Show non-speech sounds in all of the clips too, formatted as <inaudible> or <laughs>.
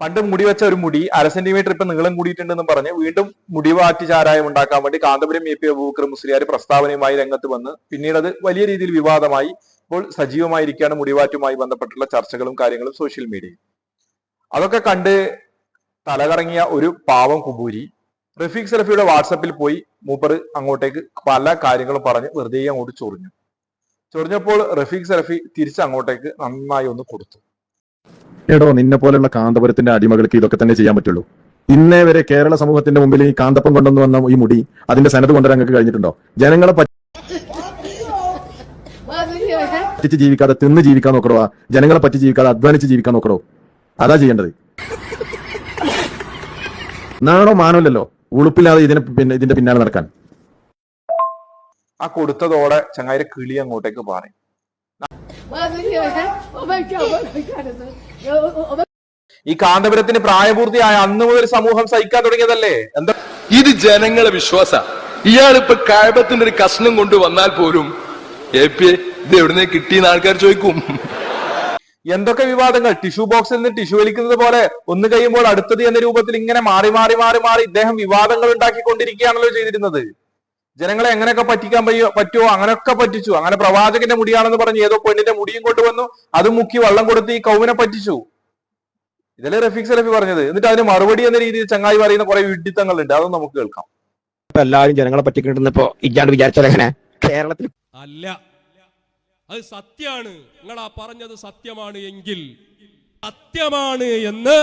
പണ്ട് മുടി വെച്ച ഒരു മുടി അര സെന്റിമീറ്റർ ഇപ്പൊ നീളം കൂടിയിട്ടുണ്ടെന്ന് പറഞ്ഞ് വീണ്ടും മുടി വാറ്റി ചാരായം ഉണ്ടാക്കാൻ വേണ്ടി കാന്തപുരം എ പി അബൂക്കർ മുസ്ലിയാർ പ്രസ്താവനയുമായി രംഗത്ത് വന്ന് പിന്നീട് അത് വലിയ രീതിയിൽ വിവാദമായി ഇപ്പോൾ സജീവമായിരിക്കുകയാണ് മുടിവാറ്റുമായി ബന്ധപ്പെട്ടുള്ള ചർച്ചകളും കാര്യങ്ങളും സോഷ്യൽ മീഡിയയിൽ അതൊക്കെ കണ്ട് തലകറങ്ങിയ ഒരു പാവം കുബൂരി റഫീഖ് സലഫിയുടെ വാട്സപ്പിൽ പോയി മൂപ്പർ അങ്ങോട്ടേക്ക് പല കാര്യങ്ങളും പറഞ്ഞ് വെറുതെ അങ്ങോട്ട് ചൊറിഞ്ഞു. ചൊറിഞ്ഞപ്പോൾ റഫീഖ് സലഫി തിരിച്ച് അങ്ങോട്ടേക്ക് നന്നായി ഒന്ന് കൊടുത്തു. എടോ നിന്നെ പോലെയുള്ള കാന്തപുരത്തിന്റെ അടിമകൾക്ക് ഇതൊക്കെ തന്നെ ചെയ്യാൻ പറ്റുള്ളൂ. ഇന്നേ വരെ കേരള സമൂഹത്തിന്റെ മുമ്പിൽ ഈ കാന്തപ്പം കൊണ്ടുവന്നു വന്ന ഈ മുടി അതിന്റെ സനത് കൊണ്ടുവരാൻ നിങ്ങൾക്ക് കഴിഞ്ഞിട്ടുണ്ടോ? ജനങ്ങളെ പറ്റിച്ച് ജീവിക്കാതെ തിന്ന് ജീവിക്കാൻ നോക്കടോ ജനങ്ങളെ പറ്റി ജീവിക്കാതെ അധ്വാനിച്ച് ജീവിക്കാൻ നോക്കടോ. അതാ ചെയ്യേണ്ടത്. നാണോ മാനമില്ലല്ലോ ഉളുപ്പില്ലാതെ ഇതിനെ പിന്നെ ഇതിന്റെ പിന്നാലെ നടക്കാൻ. ആ കൊടുത്തതോടെ ചങ്ങായിരെ കിളി അങ്ങോട്ടേക്ക് പാറി. ഈ കാന്തപുരത്തിന് പ്രായപൂർത്തിയായ അന്ന് മുതൽ സമൂഹം സഹിക്കാൻ തുടങ്ങിയതല്ലേ? എന്താ? ഇത് ജനങ്ങളെ വിശ്വാസ. ഇയാളിപ്പോ കായബത്തിന്റെ ഒരു കഷ്ണം കൊണ്ട് വന്നാൽ പോലും എ പി ഇത് എവിടുന്ന് കിട്ടിയെന്ന് ആൾക്കാർ ചോദിക്കും. എന്തൊക്കെ വിവാദങ്ങൾ? ടിഷ്യൂ ബോക്സിൽ നിന്ന് ടിഷ്യൂ വലിക്കുന്നത് പോലെ ഒന്ന് കഴിയുമ്പോൾ അടുത്തത് എന്ന രൂപത്തിൽ ഇങ്ങനെ മാറി മാറി മാറി മാറി ഇദ്ദേഹം വിവാദങ്ങൾ ഉണ്ടാക്കിക്കൊണ്ടിരിക്കുകയാണല്ലോ ചെയ്തിരുന്നത്. ജനങ്ങളെ എങ്ങനെയൊക്കെ പറ്റിക്കാൻ പയ്യോ പറ്റുമോ അങ്ങനെയൊക്കെ പറ്റിച്ചു. അങ്ങനെ പ്രവാചകന്റെ മുടിയാണെന്ന് പറഞ്ഞ് ഏതോ പെണ്ണിന്റെ മുടിയും കൊണ്ടുവന്നു അത് മുക്കി വള്ളം കൊടുത്ത് ഈ കൗവിനെ പറ്റിച്ചു. ഇതല്ലേ റഫീഖ് സലഫി പറഞ്ഞത്. എന്നിട്ട് അതിന് മറുപടി എന്ന രീതിയിൽ ചങ്ങായി പറയുന്ന കുറെ വിഡിത്തങ്ങളുണ്ട് അതൊന്നും നമുക്ക് കേൾക്കാം. ഇപ്പൊ എല്ലാവരും ജനങ്ങളെ പറ്റിക്കിട്ടുന്നപ്പോ ഇജാണ്ട് വിചാരിച്ചാൽ എങ്ങനെ? കേരളത്തിൽ അല്ല. അത് സത്യാണ്. നിങ്ങളാ പറഞ്ഞത് സത്യമാണ് എങ്കിൽ സത്യമാണ് എന്ന്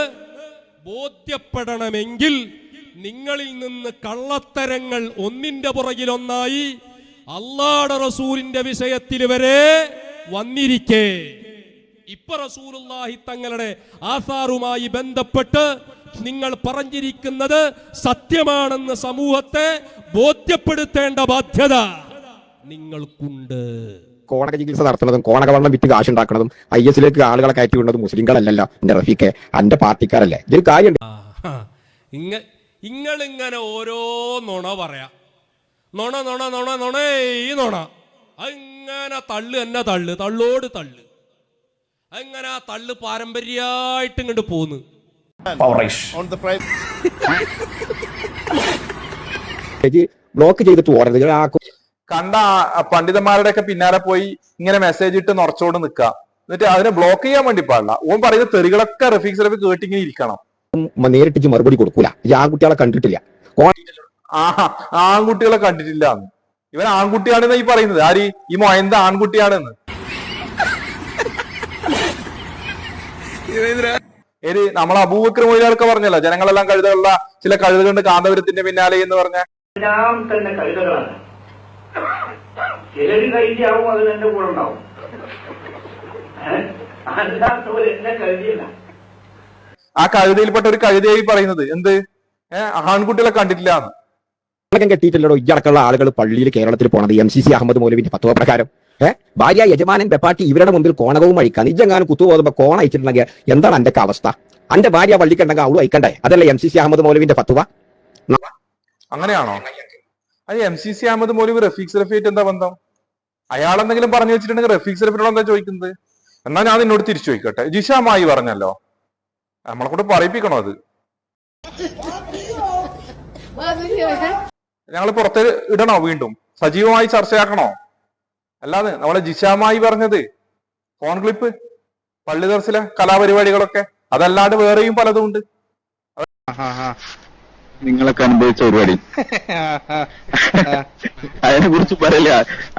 ബോധ്യപ്പെടണമെങ്കിൽ നിങ്ങളിൽ നിന്ന് കള്ളത്തരങ്ങൾ ഒന്നിന്റെ പുറകിലൊന്നായി അള്ളാടെ റസൂലിന്റെ വിഷയത്തിൽ വരെ വന്നിരിക്കേ. ഇപ്പൊ റസൂലുള്ളാഹി തങ്ങളുടെ ആസാറുമായി ബന്ധപ്പെട്ട് നിങ്ങൾ പറഞ്ഞിരിക്കുന്നത് സത്യമാണെന്ന് സമൂഹത്തെ ബോധ്യപ്പെടുത്തേണ്ട ബാധ്യത നിങ്ങൾക്കുണ്ട്. കോണക ചികിത്സ നടത്തുന്നതും കോണക വെള്ളം വിറ്റ് കാശുണ്ടാക്കുന്നതും ഐ എസിലേക്ക് ആളുകളെ കയറ്റി വിടുന്നതും മുസ്ലിങ്ങളല്ലല്ലോ എന്റെ റഫീഖെ എന്റെ പാർട്ടിക്കാരല്ലേ. ഇതൊരു കാര്യമുണ്ട്. ആ, ഇങ്ങ ഇങ്ങളിങ്ങനെ ഓരോ നുണ പറയാ. നുണ നുണ നുണ നുണേ ഈ നുണ. അങ്ങനെ തള്ള് എന്നെ തള്ള് തള്ളോട് തള്ള്. അങ്ങനെ ആ തള്ളു പാരമ്പര്യമായിട്ട് ഇങ്ങോട്ട് പോന്ന്. ബ്ലോക്ക് ചെയ്തിട്ട് ആ കണ്ട ആ പണ്ഡിതന്മാരുടെ ഒക്കെ പിന്നാലെ പോയി ഇങ്ങനെ മെസ്സേജ് ഇട്ട് നിറച്ചോണ്ട് നിൽക്കുക എന്നിട്ട് അതിനെ ബ്ലോക്ക് ചെയ്യാൻ വേണ്ടി പാടില്ല. ഓൻ പറയുന്ന തെറികളൊക്കെ റഫീഖ് സലഫി കേട്ടിങ്ങനെ ഇരിക്കണം. കും- നേരിട്ട് മറുപടി കൊടുക്കൂല. ഈ ആൺകുട്ടികളെ കണ്ടിട്ടില്ല. ആൺകുട്ടികളെ കണ്ടിട്ടില്ല. എന്ന്. ഇവൻ ആൺകുട്ടിയാണെന്ന് ഈ പറയുന്നത്. ആര്? ഈ മൊയന്ത ആൺകുട്ടിയാണെന്ന്. ഏത് നമ്മളെ അബൂബക്കർ മൊയ്യാളൊക്കെ പറഞ്ഞല്ലോ. ജനങ്ങളെല്ലാം കഴുതകളുള്ള ചില കഴുതകളുണ്ട് കാന്തപുരത്തിന്റെ പിന്നാലെ എന്ന് പറഞ്ഞ. എല്ലാം തന്നെ കഴുതകളാണ്. ചിലര് കഴുതിയാവും അത് എന്റെ കൂടെ ഉണ്ടാവും. അല്ലാത്തവർ അല്ലാത്തവരെന്നെ കഴുതിയില്ല ആ കഴുതയിൽപ്പെട്ട ഒരു കഴുതയായി പറയുന്നത്. എന്ത്? ഏഹ് ആൺകുട്ടികളെ കണ്ടിട്ടില്ല എന്ന് ം. കെട്ടിയിട്ടില്ലടോ ഇയടക്കമുള്ള ആളുകൾ പള്ളിയിൽ കേരളത്തിൽ പോണത് എം സി സി അഹമ്മദ് മൗലവിന്റെ പത്തുവ പ്രകാരം. ഏഹ് ഭാര്യ യജമാനൻ ബെപ്പാട്ടി ഇവരുടെ മുമ്പിൽ കോണകവും അഴിക്കാൻ നിജങ്ങാനും കുത്തുപോകുമ്പോ കോണ അയച്ചിട്ടുണ്ടെങ്കിൽ എന്താണ് എന്റെ അവസ്ഥ? അന്റെ ഭാര്യ പള്ളിക്കുണ്ടെങ്കിൽ അവളും അയക്കണ്ടേ അതല്ലേ എം സി സി അഹമ്മദ് മൗലവിന്റെ പത്തുവ അങ്ങനെയാണോ? അത് M C C Ahmed Moulavi Rafeeq സലഫിയായിട്ട് എന്താ ബന്ധം? അയാൾ എന്തെങ്കിലും പറഞ്ഞു വെച്ചിട്ടുണ്ടെങ്കിൽ റഫീഖ് സലഫിനോട് എന്താ ചോദിക്കുന്നത്? എന്നാ ഞാൻ നിന്നോട് തിരിച്ചു ചോദിക്കട്ടെ. ജിഷാമായി പറഞ്ഞല്ലോ. നമ്മളെ കൊണ്ട് പറയിപ്പിക്കണോ അത്? ഞങ്ങൾ പുറത്ത് ഇടണോ വീണ്ടും? സജീവമായി ചർച്ചയാക്കണോ? അല്ലാതെ നമ്മളെ ജിഷാമായി പറഞ്ഞത്. ഫോൺ ക്ലിപ്പ് പള്ളി ദർസിലെ കലാപരിപാടികളൊക്കെ. അതല്ലാണ്ട് വേറെയും പലതും ഉണ്ട്. നിങ്ങളൊക്കെ അനുഭവിച്ച പരിപാടി അതിനെ കുറിച്ച് പറയില്ല?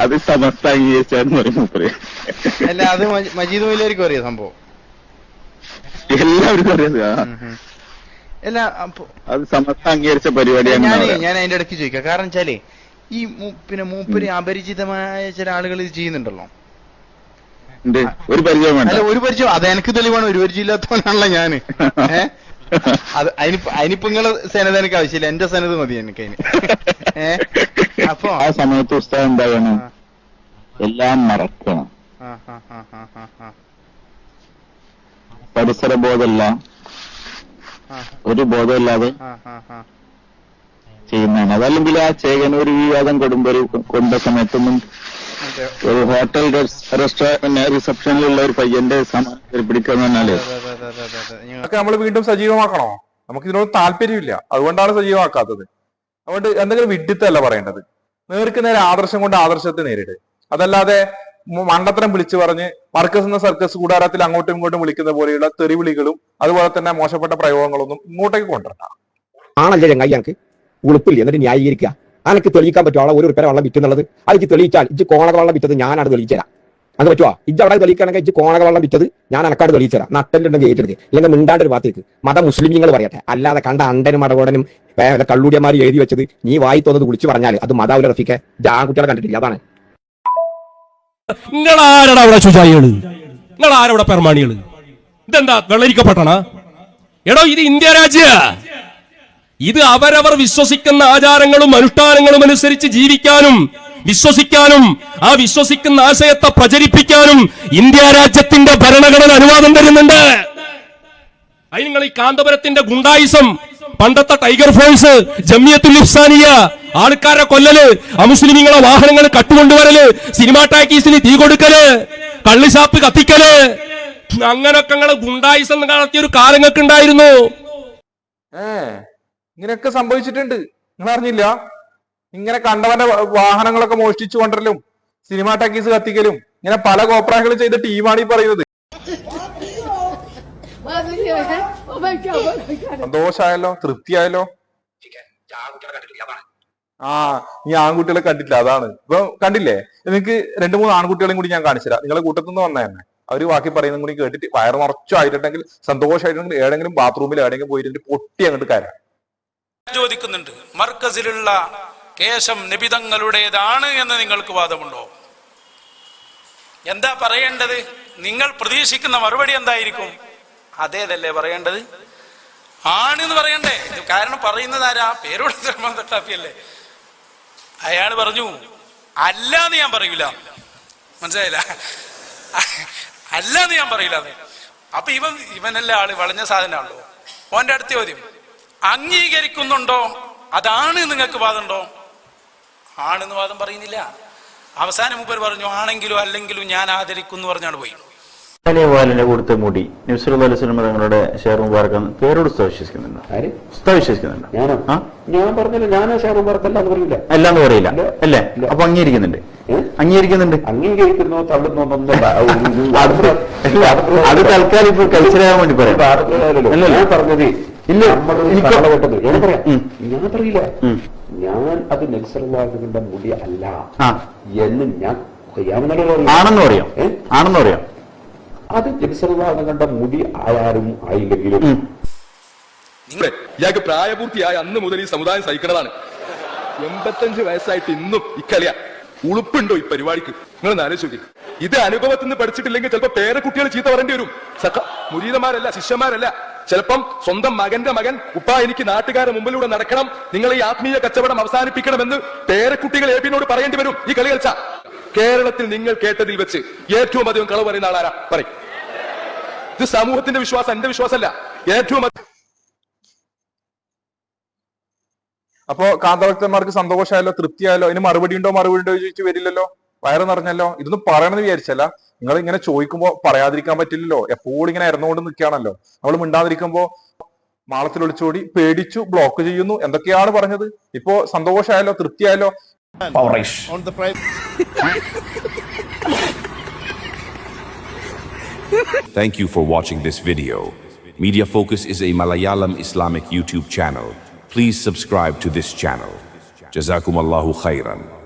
അത് സമസ്ത അംഗീകരിച്ചാന്ന് പറയുന്നു അല്ല അത് മജീദ് മൊയിലായിരിക്കും അറിയാം സംഭവം? എല്ലാവർക്കും അറിയാം. അത് അംഗീകരിച്ച പരിപാടിയാണ് ഞാൻ അതിന്റെ ഇടയ്ക്ക് ചോദിക്കാം. കാരണം വെച്ചാലേ ഈ പിന്നെ മൂപ്പര് അപരിചിതമായ ചില ആളുകൾ ഇത് ചെയ്യുന്നുണ്ടല്ലോ. ഒരു പരിചയം അല്ല ഒരു പരിചയം. അത് എനിക്ക് തെളിവാണ്. ഒരു പരിചയം ഇല്ലാത്തവനാണല്ലോ ഞാൻ? <laughs> അത് അതിനിപ്പോ അതിനിപ്പോ നിങ്ങളെ സേനത എനിക്ക് ആവശ്യമില്ല. എന്റെ സേനത് മതി എനിക്ക് അതിന്. <laughs> അപ്പൊ? ആ സമയത്ത് ഉസ്താദ് എന്താ വേണം എല്ലാം മറക്കണം. പരിസര ബോധമല്ല ഒരു ബോധമില്ലാതെ. ചെയ്യുന്നതാണ്. അതല്ലെങ്കിൽ ആ ചേകനൂർ വിവാദം കൊടുമ്പൊരു കൊണ്ട സമയത്തൊന്നും ഒരു ഹോട്ടൽ റെസ്റ്റോറന്റ് റിസപ്ഷനിലുള്ള ഒരു പയ്യന്റെ സമയം പിടിക്കാന്ന് പറഞ്ഞാൽ അതൊക്കെ നമ്മൾ വീണ്ടും സജീവമാക്കണോ? നമുക്ക് ഇതിനോട് താല്പര്യമില്ല. അതുകൊണ്ടാണ് സജീവമാക്കാത്തത്. അതുകൊണ്ട് എന്തെങ്കിലും വിഡിത്തല്ല പറയേണ്ടത്. നേർക്ക് നേരെ ആദർശം കൊണ്ട് ആദർശത്തെ നേരിട്. അതല്ലാതെ മണ്ടത്തരം വിളിച്ചു പറഞ്ഞ് മർക്കസ് എന്ന സർക്കസ് കൂടാരത്തിൽ അങ്ങോട്ടും ഇങ്ങോട്ടും വിളിക്കുന്ന പോലെയുള്ള തെറിവിളികളും അതുപോലെ തന്നെ മോശപ്പെട്ട പ്രയോഗങ്ങളൊന്നും ഇങ്ങോട്ടേക്ക് കൊണ്ടുവരണം ആണല്ലേ ചങ്ങായി ഞങ്ങൾക്ക് ഉളുപ്പില്ല? എന്നിട്ട് ന്യായീകരിക്കുക. അനക്ക് തെളിയിക്കാൻ പറ്റുമോ? ഒരു പേരെ വെള്ളം വിറ്റുന്നുള്ളത് അത് ഇജ്ജ് തെളിയിച്ചാൽ ഇജ്ജ് കോണക വെള്ളം വിറ്റത് ഞാനാണ് തെളിയിച്ചരാം അത് പറ്റുമോ ഇജ്ജ് അവിടെ തെളിയിക്കണമെങ്കിൽ ഇജ്ജ് കോണക വെള്ളം വിറ്റത് ഞാൻ അനക്കാട് തെളിയിച്ചരാം നട്ടലുണ്ടെങ്കിൽ ഏറ്റെടുക്കുക ഇല്ലെങ്കിൽ മിണ്ടാണ്ട് ഒരു ഭാഗത്തേക്ക് മത മുസ്ലിങ്ങൾ പറയട്ടെ. അല്ലാതെ കണ്ട അണ്ടനും മടകോടനും കള്ളൂടിയന്മാർ എഴുതി വെച്ചത് നീ വായി തോന്നത് വിളിച്ചു പറഞ്ഞാൽ അത് മതാവുല റഫിക്കെ ജാൻകുട്ടികളെ കണ്ടിട്ടില്ല? അതാണ്. നിങ്ങൾ ആരടാ അവിടെ ശുചായികൾ നിങ്ങൾ ആരവിടെ പെർമാണികൾ? ഇതെന്താ വെള്ളരിക്കപ്പെട്ടണ? എടോ ഇത് ഇന്ത്യ രാജ്യ. ഇത് അവരവർ വിശ്വസിക്കുന്ന ആചാരങ്ങളും അനുഷ്ഠാനങ്ങളും അനുസരിച്ച് ജീവിക്കാനും വിശ്വസിക്കാനും ആ വിശ്വസിക്കുന്ന ആശയത്തെ പ്രചരിപ്പിക്കാനും ഇന്ത്യ രാജ്യത്തിന്റെ ഭരണഘടന അനുവാദം തരുന്നുണ്ട്. അതിന് നിങ്ങൾ ഈ കാന്തപുരത്തിന്റെ ഗുണ്ടായിസം പണ്ടത്തെ ടൈഗർ ഫോഴ്സ് ജമിയത്തുൽ ഇഫ്സാനിയ ആൾക്കാരെ കൊല്ലല് അമുസ്ലിമിങ്ങളെ വാഹനങ്ങൾ കട്ടുകൊണ്ടുവരൽ സിനിമാ ടാക്കീസിന് തീ കൊടുക്കൽ കള്ളിഷാപ്പ് കത്തിക്കൽ. അങ്ങനൊക്കെ നിങ്ങളെ ഗുണ്ടായിസം നടത്തിയ ഒരു കാലങ്ങൾക്ക് ഉണ്ടായിരുന്നു ഏ ഇങ്ങനെയൊക്കെ സംഭവിച്ചിട്ടുണ്ട്. നിങ്ങൾ അറിഞ്ഞില്ല? ഇങ്ങനെ കണ്ടവന്റെ വാഹനങ്ങളൊക്കെ മോഷ്ടിച്ചു കൊണ്ടരലും സിനിമാ ടാക്കീസ് കത്തിക്കലും ഇങ്ങനെ പല കോപ്രാഹകൾ ചെയ്ത ടീമാണ് ഈ പറയുന്നത്. <laughs> സന്തോഷായല്ലോ? തൃപ്തിയായല്ലോ? ആ ഈ ആൺകുട്ടികളെ കണ്ടിട്ടില്ല അതാണ്. ഇപ്പൊ കണ്ടില്ലേ? നിങ്ങൾക്ക് രണ്ട് മൂന്ന് ആൺകുട്ടികളെയും കൂടി ഞാൻ കാണിച്ചില്ല നിങ്ങളെ കൂട്ടത്തിൽ നിന്ന് വന്ന തന്നെ അവർ ബാക്കി പറയുന്നതും കൂടി കേട്ടിട്ട് വയറ് നിറച്ചായിട്ടുണ്ടെങ്കിൽ സന്തോഷമായിട്ടുണ്ടെങ്കിൽ ഏതെങ്കിലും ബാത്റൂമിൽ എവിടെയെങ്കിലും പോയിട്ട് പൊട്ടി അങ്ങോട്ട് കയറാം ചോദിക്കുന്നുണ്ട് മർക്കസിലുള്ള കേശം നിബിതങ്ങളുടേതാണ് എന്ന് നിങ്ങൾക്ക് വാദമുണ്ടോ? എന്താ പറയേണ്ടത്? നിങ്ങൾ പ്രതീക്ഷിക്കുന്ന മറുപടി എന്തായിരിക്കും? അതേതല്ലേ പറയേണ്ടത്? ആണെന്ന് പറയണ്ടേ. കാരണം പറയുന്നത് ആരാ? പേരോട് തട്ടാപ്പിയല്ലേ അയാൾ പറഞ്ഞു അല്ല എന്ന് ഞാൻ പറയൂല. മനസ്സിലായില്ല? അല്ല എന്ന് ഞാൻ പറയില്ല അപ്പൊ ഇവൻ ഇവനല്ല ആൾ വളഞ്ഞ സാധനമാണല്ലോ. ഓന്റെ അടുത്ത ചോദ്യം അംഗീകരിക്കുന്നുണ്ടോ? അതാണ് നിങ്ങൾക്ക് വാദമുണ്ടോ? ആണെന്ന് വാദം പറയുന്നില്ല. അവസാനം മുമ്പ് പറഞ്ഞു ആണെങ്കിലും അല്ലെങ്കിലും ഞാൻ ആദരിക്കുന്നു പറഞ്ഞാണ് പോയി. വലിയ വാലിന്റെ കൊടുത്ത മുടി നബ്സുൽ അലൈസ്ലം തങ്ങളുടെ ഷെയർ മുബാറക്ക് പേരോട് ഉസ്താദ് വിശ്വസിക്കുന്നുണ്ട് ഉസ്താദ് വിശ്വസിക്കുന്നുണ്ട് ഞാനോ? ആ? ഞാൻ പറഞ്ഞില്ല ഞാൻ ഷെയർ പറത്തല്ല എന്ന് പറയില്ല അല്ലാന്ന് പറയില്ല. അല്ലേ? അപ്പൊ അംഗീകരിക്കുന്നുണ്ട്. അംഗീകരിക്കുന്നുണ്ട്. അംഗീകരിക്കുന്നു അത് തൽക്കാലം ഇപ്പൊ കൾച്ചറാകാൻ വേണ്ടി പറയാം. അല്ലല്ലോ. പറഞ്ഞത് ഇല്ല. എനിക്ക് ഞാൻ പറയാം. ഞാൻ പറയില്ല. ഞാൻ അത് നക്സൽവാദികളുടെ മുടി അല്ല. എന്ന് ഞാൻ ആണെന്ന് പറയാം. ആണെന്ന് പറയാം. അത് കണ്ട മുടി ആയാലും ആയില്ലെങ്കിലും. ഇയാൾക്ക് പ്രായപൂർത്തിയായ അന്ന് മുതൽ ഈ സമുദായം സഹിക്കണതാണ്. എൺപത്തഞ്ച് വയസ്സായിട്ട് ഇന്നും ഇക്കളിയ ഉളുപ്പുണ്ടോ ഈ പരിപാടിക്ക്? നിങ്ങൾ ആലോചിക്കും ഇത് അനുഭവത്തിൽ നിന്ന് പഠിച്ചിട്ടില്ലെങ്കിൽ ചിലപ്പോ പേരക്കുട്ടികൾ ചീത്ത പറയേണ്ടി വരും. സഖ മുരീതന്മാരല്ല ശിഷ്യന്മാരല്ല. ചിലപ്പം സ്വന്തം മകന്റെ മകൻ ഉപ്പ എനിക്ക് നാട്ടുകാരെ മുമ്പിലൂടെ നടക്കണം. നിങ്ങൾ ഈ ആത്മീയ കച്ചവടം അവസാനിപ്പിക്കണമെന്ന് പേരക്കുട്ടികൾ എബിനോട് പറയേണ്ടി വരും. ഈ കളി കളിച്ച. കേരളത്തിൽ നിങ്ങൾ കേട്ടതിൽ വെച്ച് ഏറ്റവും അധികം കളവ് പറയുന്ന ആളാരാ? പറയും. ഇത് സമൂഹത്തിന്റെ വിശ്വാസം എന്റെ വിശ്വാസമല്ല. ഏറ്റവും അപ്പോ കാന്തഭക്തന്മാർക്ക് സന്തോഷമായല്ലോ തൃപ്തിയായല്ലോ? ഇനി മറുപടി ഉണ്ടോ മറുപടി ഉണ്ടോ ചോദിച്ചു വരില്ലല്ലോ? വയറ് നിറഞ്ഞല്ലോ? ഇതൊന്നും പറയണമെന്ന് വിചാരിച്ചല്ല. നിങ്ങൾ ഇങ്ങനെ ചോദിക്കുമ്പോൾ പറയാതിരിക്കാൻ പറ്റില്ലല്ലോ. എപ്പോഴും ഇങ്ങനെ ഇറന്നുകൊണ്ട് നിൽക്കുകയാണല്ലോ. നമ്മൾ മിണ്ടാതിരിക്കുമ്പോൾ മാളത്തിൽ ഒളിച്ചോടി പേടിച്ചു ബ്ലോക്ക് ചെയ്യുന്നു. എന്തൊക്കെയാണ് പറഞ്ഞത്? ഇപ്പോ സന്തോഷമായാലോ തൃപ്തിയായല്ലോ? On the private <laughs> Thank you for watching this video. Media Focus is a Malayalam Islamic YouTube channel. Please subscribe to this channel. Jazakum Allahu khairan.